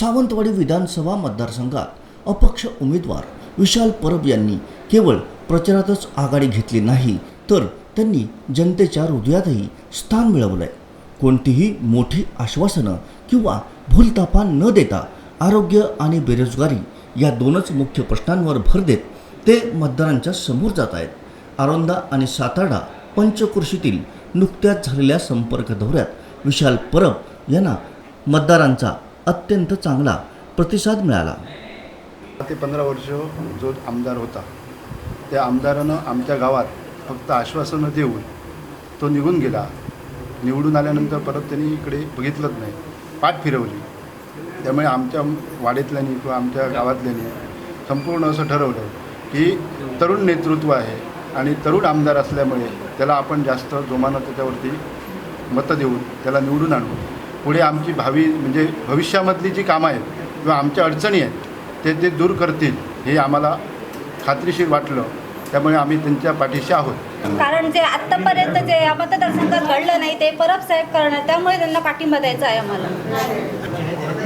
सावंतवाडी विधानसभा मतदारसंघात अपक्ष उमेदवार विशाल परब यांनी केवळ प्रचारातच आघाडी घेतली नाही तर त्यांनी जनतेच्या हृदयातही स्थान मिळवलं आहे कोणतीही मोठी आश्वासनं किंवा भूलतापा न देता आरोग्य आणि बेरोजगारी या दोनच मुख्य प्रश्नांवर भर देत ते मतदारांच्या समोर जात आहेत. आरोंदा आणि सातारा पंचकृषीतील नुकत्याच झालेल्या संपर्क दौऱ्यात विशाल परब यांना मतदारांचा अत्यंत चांगला प्रतिसाद मिळाला. ते पंधरा वर्ष जो आमदार होता त्या आमदारानं आमच्या गावात फक्त आश्वासनं देऊन तो निघून गेला. निवडून आल्यानंतर परत त्यांनी इकडे बघितलंच नाही. पाठ फिरवली. त्यामुळे आमच्या वाडीतल्यानी किंवा आमच्या गावातल्यानी संपूर्ण असं ठरवलं की तरुण नेतृत्व आहे आणि तरुण आमदार असल्यामुळे त्याला आपण जास्त जोमानं त्याच्यावरती मतं देऊन त्याला निवडून आणू. पुढे आमची भावी म्हणजे भविष्यामधली जी कामं आहेत किंवा आमच्या अडचणी आहेत ते ते दूर करतील हे आम्हाला खात्रीशीर वाटलं. त्यामुळे आम्ही त्यांच्या पाठीशी आहोत. कारण जे आत्तापर्यंत जे या मतदारसंघात घडलं नाही ते परब साहेब करणार त्यामुळे त्यांना पाठिंबा द्यायचा आहे आम्हाला.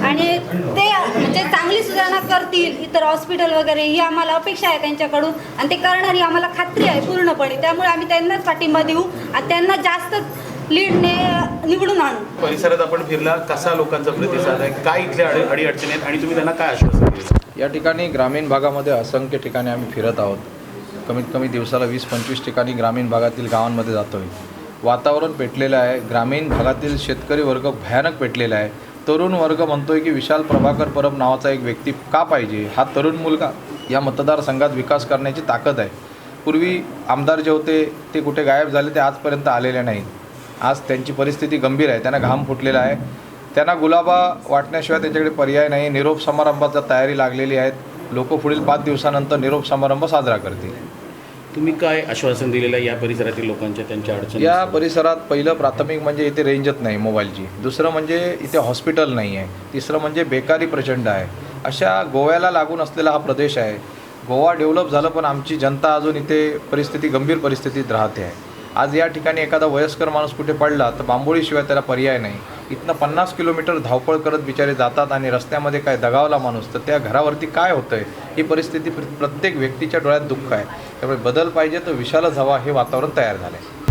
आणि ते म्हणजे चांगली सुधारणा करतील इतर हॉस्पिटल वगैरे ही आम्हाला अपेक्षा आहे त्यांच्याकडून. आणि ते करणार ही आम्हाला खात्री आहे पूर्णपणे. त्यामुळे आम्ही त्यांनाच पाठिंबा देऊ. आणि त्यांना जास्त लीडने निवडून आणू. परिसरात आपण फिरला कसा लोकांचा प्रतिसाद आहे काय इथल्या अडी अडी अडचणी आहेत आणि तुम्ही त्यांना काय आश्वासन दिलं? या ठिकाणी ग्रामीण भागामध्ये असंख्य ठिकाणी आम्ही फिरत आहोत. कमीत कमी दिवसाला वीस पंचवीस ठिकाणी ग्रामीण भागातील गावांमध्ये जातो आहे वातावरण पेटलेलं आहे. ग्रामीण भागातील शेतकरी वर्ग भयानक पेटलेला आहे. तरुण वर्ग म्हणतोय की विशाल प्रभाकर परब नावाचा एक व्यक्ती का पाहिजे? हा तरुण मुलगा या मतदारसंघात विकास करण्याची ताकद आहे. पूर्वी आमदार जे होते ते कुठे गायब झाले ते आजपर्यंत आलेले नाहीत. आज त्यांची परिस्थिती गंभीर आहे त्यांना घाम फुटलेला आहे. त्यांना गुलाबा वाटण्याशिवाय त्यांच्याकडे पर्याय नाही. निरोप समारंभाचा तयारी लागलेली आहेत. लोक पुढील पाच दिवसानंतर निरोप समारंभ साजरा करतील. तुम्ही काय आश्वासन दिलेलं आहे या परिसरातील लोकांच्या त्यांच्या अडचणी? या परिसरात पहिलं प्राथमिक म्हणजे इथे रेंजच नाही मोबाईलची. दुसरं म्हणजे इथे हॉस्पिटल नाही आहे तिसरं म्हणजे बेकारी प्रचंड आहे. अशा गोव्याला लागून असलेला हा प्रदेश आहे. गोवा डेव्हलप झालं पण आमची जनता अजून इथे परिस्थिती गंभीर परिस्थितीत राहते. आहे आज या ठिकाणी एखादा वयस्कर माणूस कुठे पडला तर बांबोळीशिवाय त्याला पर्याय नाही. इथनं पन्नास किलोमीटर धावपळ करत बिचारे जातात आणि रस्त्यामध्ये काय दगावला माणूस तर त्या घरावरती काय होतं आहे ही परिस्थिती प्र- प्रत्येक व्यक्तीच्या डोळ्यात दुःख आहे. त्यामुळे बदल पाहिजे तर विशालच हवा हे वातावरण तयार झालं आहे